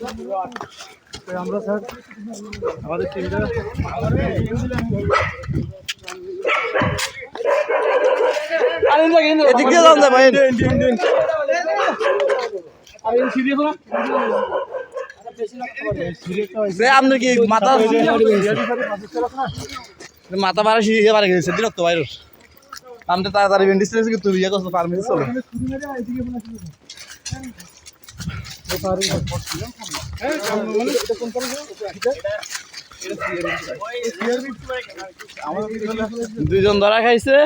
আমরা স্যার আমাদের টিমটা মাথা মাথা মারা শিখে পারে গেছে, বিরক্ত ভাইরস আমি তো তাড়াতাড়ি বেন্ডিস থেকে ইয়ে করছ পার মিনিট চলো দুইজন ধরা খাইছে।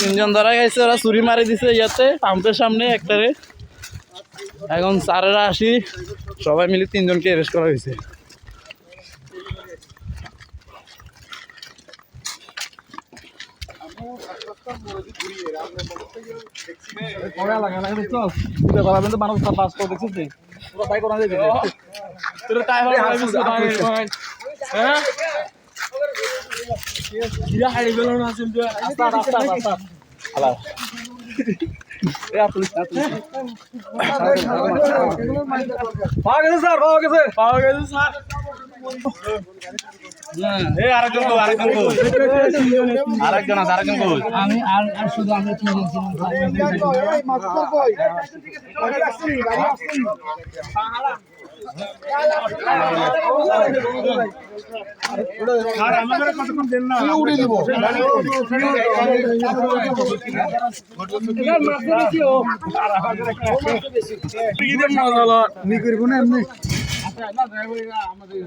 তিনজন ধরা খাইছে, ওরা চুরি মারি দিছে ইয়াতে পাম্পের সামনে একটারে। এখন চারেরা আসি, সবাই মিলে তিনজনকে অ্যারেস্ট করা হয়েছে পাওয়া গেছে স্যার পাওয়া গেছে পাওয়া গেছে স্যার আরেকজন কো আরেকজন কো আরেকজন আছে আরেকজন আমি আর আর শুধু আমরা তিনজন ছিলাম আর আমাদের কতক্ষণ দেন না উড়ে দিব। নি করব না এমনি। আমাদের